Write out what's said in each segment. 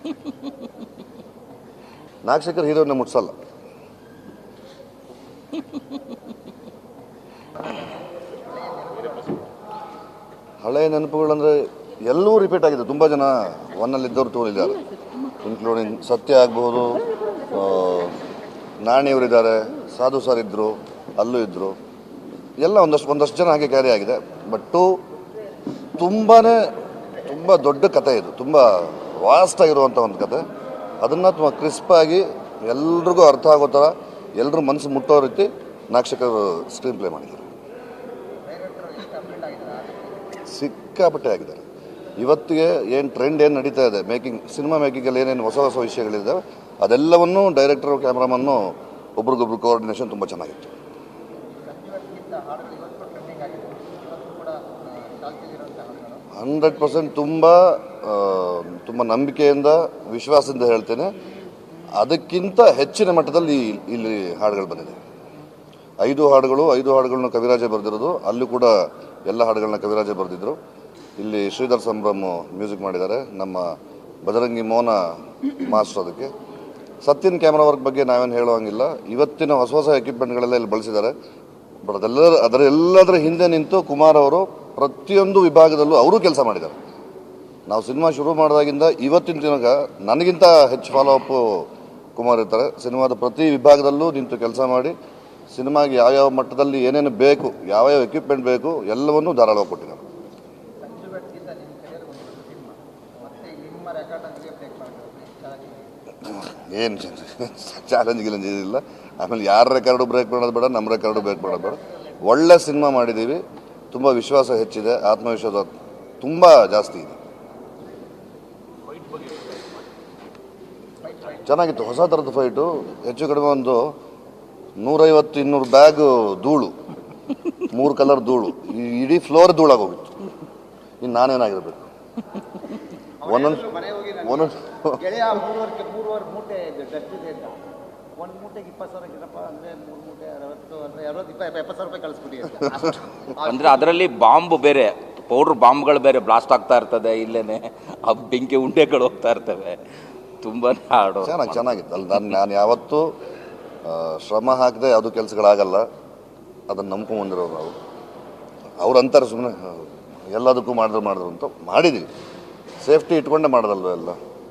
ನಾಗಶೇಖರ್ ಹೀರೋನ ಮುಟ್ಸಲ್ಲ. ಹಳೆಯ ನೆನಪುಗಳಂದರೆ ಎಲ್ಲೂ ರಿಪೀಟ್ ಆಗಿದೆ. ತುಂಬ ಜನ ಒನ್ನಲ್ಲಿದ್ದವರು ತೋರಿದ್ದಾರೆ. ಇನ್ಕ್ಲೂಡಿಂಗ್ ಸತ್ಯ ಆಗ್ಬೋದು ನಾಣಿಯವರಿದ್ದಾರೆ ಸಾಧು ಸರ್ ಇದ್ದರು ಅಲ್ಲೂ ಇದ್ದರು ಎಲ್ಲ ಒಂದಷ್ಟು ಒಂದಷ್ಟು ಜನ ಹಾಗೆ ಕ್ಯಾರಿ ಆಗಿದೆ. ಬಟ್ಟು ತುಂಬಾ ತುಂಬ ದೊಡ್ಡ ಕತೆ ಇದು. ತುಂಬ ಆಗಿರುವಂಥ ಒಂದು ಕತೆ. ಅದನ್ನು ತುಂಬ ಕ್ರಿಸ್ಪಾಗಿ ಎಲ್ರಿಗೂ ಅರ್ಥ ಆಗೋ ಥರ ಎಲ್ಲರೂ ಮನಸ್ಸು ಮುಟ್ಟೋ ರೀತಿ ನಾಕ್ಷಕರು ಸ್ಕ್ರೀನ್ ಪ್ಲೇ ಮಾಡಿದ್ದಾರೆ. ಸಿಕ್ಕಾಪಟ್ಟೆ ಆಗಿದ್ದಾರೆ. ಇವತ್ತಿಗೆ ಏನು ಟ್ರೆಂಡ್ ಏನು ನಡೀತಾ ಇದೆ? ಮೇಕಿಂಗ್ ಸಿನಿಮಾ ಮೇಕಿಂಗಲ್ಲಿ ಏನೇನು ಹೊಸ ಹೊಸ ವಿಷಯಗಳಿದ್ದಾವೆ? ಅದೆಲ್ಲವನ್ನೂ ಡೈರೆಕ್ಟರ್ ಕ್ಯಾಮ್ರಾಮನ್ನು ಒಬ್ರಿಗೊಬ್ರು ಕೋಆರ್ಡಿನೇಷನ್ ತುಂಬ ಚೆನ್ನಾಗಿತ್ತು. ಹಂಡ್ರೆಡ್ ಪರ್ಸೆಂಟ್ ತುಂಬ ತುಂಬ ನಂಬಿಕೆಯಿಂದ, ವಿಶ್ವಾಸದಿಂದ ಹೇಳ್ತೇನೆ, ಅದಕ್ಕಿಂತ ಹೆಚ್ಚಿನ ಮಟ್ಟದಲ್ಲಿ ಇಲ್ಲಿ ಹಾಡುಗಳು ಬಂದಿದೆ. ಐದು ಹಾಡುಗಳು, ಐದು ಹಾಡುಗಳನ್ನು ಕವಿರಾಜ ಬರೆದಿರೋದು. ಅಲ್ಲೂ ಕೂಡ ಎಲ್ಲ ಹಾಡುಗಳನ್ನ ಕವಿರಾಜ ಬರೆದಿದ್ರು. ಇಲ್ಲಿ ಶ್ರೀಧರ್ ಸಂಭ್ರಮ್ ಮ್ಯೂಸಿಕ್ ಮಾಡಿದ್ದಾರೆ. ನಮ್ಮ ಬಜರಂಗಿ ಮೋನ ಮಾಸ್ಟರ್ ಅದಕ್ಕೆ. ಸತ್ಯನ್ ಕ್ಯಾಮ್ರಾ ವರ್ಕ್ ಬಗ್ಗೆ ನಾವೇನು ಹೇಳುವಂಗಿಲ್ಲ ಇವತ್ತಿನ ಹೊಸ ಹೊಸ ಎಕ್ವಿಪ್ಮೆಂಟ್ಗಳೆಲ್ಲ ಇಲ್ಲಿ ಬಳಸಿದ್ದಾರೆ. ಬಟ್ ಅದೆಲ್ಲ ಅದರ ಎಲ್ಲದರ ಹಿಂದೆ ನಿಂತು ಕುಮಾರ್ ಅವರು ಪ್ರತಿಯೊಂದು ವಿಭಾಗದಲ್ಲೂ ಅವರು ಕೆಲಸ ಮಾಡಿದ್ದಾರೆ. ನಾವು ಸಿನಿಮಾ ಶುರು ಮಾಡಿದಾಗಿಂದ ಇವತ್ತಿನ ದಿನಗ ನನಗಿಂತ ಹೆಚ್ಚು ಫಾಲೋ ಅಪ್ ಕುಮಾರ್ ಇರ್ತಾರೆ. ಸಿನಿಮಾದ ಪ್ರತಿ ವಿಭಾಗದಲ್ಲೂ ನಿಂತು ಕೆಲಸ ಮಾಡಿ, ಸಿನಿಮಾಗೆ ಯಾವ್ಯಾವ ಮಟ್ಟದಲ್ಲಿ ಏನೇನು ಬೇಕು, ಯಾವ್ಯಾವ ಎಕ್ವಿಪ್ಮೆಂಟ್ ಬೇಕು, ಎಲ್ಲವನ್ನೂ ಧಾರಾಳವಾಗಿ ಕೊಟ್ಟಿದ್ದಾರೆ. ಏನು ಚಾಲೆಂಜ್ ಗಿಲೆಂಜ್ ಏನಿಲ್ಲ. ಆಮೇಲೆ ಯಾರ ರೆಕಾರ್ಡು ಬ್ರೇಕ್ ಮಾಡೋದು ಬೇಡ ನಮ್ಮ ರೆಕಾರ್ಡು ಬ್ರೇಕ್ ಮಾಡೋದು ಬೇಡ. ಒಳ್ಳೆ ಸಿನಿಮಾ ಮಾಡಿದ್ದೀವಿ. ತುಂಬ ವಿಶ್ವಾಸ ಹೆಚ್ಚಿದೆ. ಆತ್ಮವಿಶ್ವಾಸ ತುಂಬ ಜಾಸ್ತಿ ಇದೆ. ಚೆನ್ನಾಗಿತ್ತು. ಹೊಸ ಥರದ ಫೈಟು ಹೆಚ್ಚು ಕಡಿಮೆ ಒಂದು ನೂರೈವತ್ತು ಇನ್ನೂರು ಬ್ಯಾಗ್ ಧೂಳು. ಮೂರು ಕಲರ್ ಧೂಳು. ಈ ಇಡೀ ಫ್ಲೋರ್ ಧೂಳಾಗೋಗಿತ್ತು. ಇನ್ನು ನಾನೇನಾಗಿರ್ಬೇಕು? ಒಂದೊಂದು ಒಂದೊಂದು ಒಂದು ಮೂಟೆಗೆ ಇಪ್ಪತ್ತು ಸಾವಿರ ಗಿರಪ್ಪ ಅಂದರೆ ಮೂರು ಮೂಟೆ ಅರವತ್ತು ಅಂದರೆ ಅರವತ್ತು ಇಪ್ಪ ಎಪ್ಪತ್ತು ಸಾವಿರ ರೂಪಾಯಿ ಕಳಿಸ್ಬಿಡಿ ಅಂತ. ಅಂದ್ರೆ ಅದರಲ್ಲಿ ಬಾಂಬ್ ಬೇರೆ. ಪೌಡ್ರ್ ಬಾಂಬ್ಗಳು ಬೇರೆ ಬ್ಲಾಸ್ಟ್ ಆಗ್ತಾ ಇರ್ತದೆ ಇಲ್ಲೇನೆ ಆ ಬೆಂಕಿ ಉಂಡೆಗಳು ಹೋಗ್ತಾ ಇರ್ತವೆ. ತುಂಬಾ ಹಾಡು ಚೆನ್ನಾಗಿ ಚೆನ್ನಾಗಿತ್ತು ಅಲ್ಲಿ ನಾನು ನಾನು ಯಾವತ್ತೂ ಶ್ರಮ ಹಾಕದೆ ಯಾವುದು ಕೆಲಸಗಳಾಗಲ್ಲ. ಅದನ್ನು ನಂಬ್ಕೊಂಡು ಬಂದಿರೋರು ನಾವು. ಅವ್ರು ಅಂತಾರೆ ಸುಮ್ಮನೆ ಎಲ್ಲದಕ್ಕೂ ಮಾಡಿದ್ರು ಮಾಡಿದ್ರು ಅಂತ ಮಾಡಿದ್ವಿ. ಸೇಫ್ಟಿ ಇಟ್ಕೊಂಡೆ ಮಾಡೋದಲ್ವ ಎಲ್ಲ.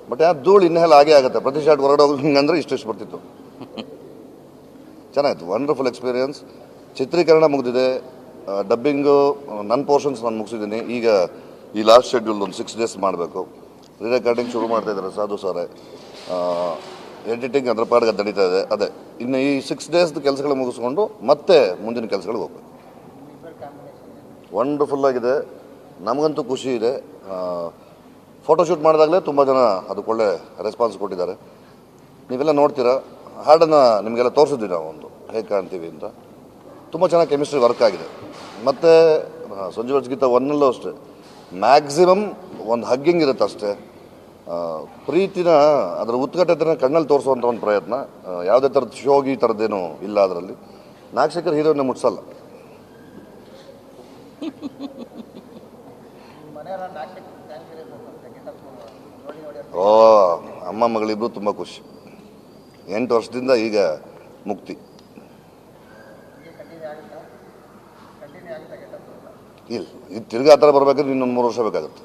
ಬಟ್ ಯಾರು ಧೂಳು ಇನ್ನೆಲ್ಲ ಹಾಗೆ ಆಗುತ್ತೆ. ಪ್ರತಿ ಶಾಟ್ ಹೊರಗಡೆ ಹೋಗಿ ಇಷ್ಟು ಇಷ್ಟಿಷ್ಟು ಬರ್ತಿತ್ತು. ಚೆನ್ನಾಗಿತ್ತು. ವಂಡರ್ಫುಲ್ ಎಕ್ಸ್ಪೀರಿಯನ್ಸ್ ಚಿತ್ರೀಕರಣ ಮುಗಿದಿದೆ. ಡಬ್ಬಿಂಗು ನನ್ನ ಪೋರ್ಷನ್ಸ್ ನಾನು ಮುಗಿಸಿದ್ದೀನಿ. ಈಗ ಈ ಲಾಸ್ಟ್ ಶೆಡ್ಯೂಲ್ ಒಂದು ಸಿಕ್ಸ್ ಡೇಸ್ ಮಾಡಬೇಕು. ರೀ ರೆಕಾರ್ಡಿಂಗ್ ಶುರು ಮಾಡ್ತಾ ಇದ್ದಾರೆ ಸಾಧು ಸಾರೇ. ಎಡಿಟಿಂಗ್ ಅದರ ಪಾಡ್ಗೆ ನಡೀತಾ ಇದೆ. ಅದೇ, ಇನ್ನು ಈ ಸಿಕ್ಸ್ ಡೇಸ್ದು ಕೆಲಸಗಳು ಮುಗಿಸ್ಕೊಂಡು ಮತ್ತೆ ಮುಂದಿನ ಕೆಲಸಗಳಿಗೆ ಹೋಗ್ಬೇಕು. ವಂಡರ್ಫುಲ್ ಆಗಿದೆ. ನಮಗಂತೂ ಖುಷಿ ಇದೆ. ಫೋಟೋಶೂಟ್ ಮಾಡಿದಾಗಲೇ ತುಂಬ ಜನ ಅದಕ್ಕೆ ಒಳ್ಳೆ ರೆಸ್ಪಾನ್ಸ್ ಕೊಟ್ಟಿದ್ದಾರೆ. ನೀವೆಲ್ಲ ನೋಡ್ತೀರಾ? ಹಾಡನ್ನು ನಿಮಗೆಲ್ಲ ತೋರಿಸಿದ್ವಿ ನಾವು ಒಂದು ಹೇಗೆ ಕಾಣ್ತೀವಿ ಅಂತ. ತುಂಬ ಚೆನ್ನಾಗಿ ಕೆಮಿಸ್ಟ್ರಿ ವರ್ಕ್ ಆಗಿದೆ. ಮತ್ತು ಸಂಜು ಗೀತ ಒನ್ನಲ್ಲೂ ಅಷ್ಟೇ. ಮ್ಯಾಕ್ಸಿಮಮ್ ಒಂದು ಹಗ್ಗಿಂಗ್ ಇರುತ್ತೆ ಅಷ್ಟೇ. ಪ್ರೀತಿನ, ಅದರ ಉತ್ಕಟತೆನ ಕಣ್ಣಲ್ಲಿ ತೋರಿಸುವಂಥ ಒಂದು ಪ್ರಯತ್ನ. ಯಾವುದೇ ಥರದ ಶೋಗಿ ಥರದ್ದೇನು ಇಲ್ಲ ಅದರಲ್ಲಿ. ನಾಗಶೇಖರ್ ಹೀರೋನ ಮುಟ್ಸಲ್ಲ. ಓ, ಅಮ್ಮ ಮಗಳಿಬ್ರು ತುಂಬ ಖುಷಿ. ಎಂಟು ವರ್ಷದಿಂದ ಈಗ ಮುಕ್ತಿ ಹೀಗೆ ಕಂಟಿನ್ಯೂ ಆಗುತ್ತಾ ಕಂಟಿನ್ಯೂ ಆಗುತ್ತಾ ಗೆಟಪ್ ಇಲ್ಲ ಇದು ತಿರ್ಗಾ ಆ ಥರ ಬರಬೇಕಾದ್ರೆ ಇನ್ನೊಂದು ಮೂರು ವರ್ಷ ಬೇಕಾಗುತ್ತೆ.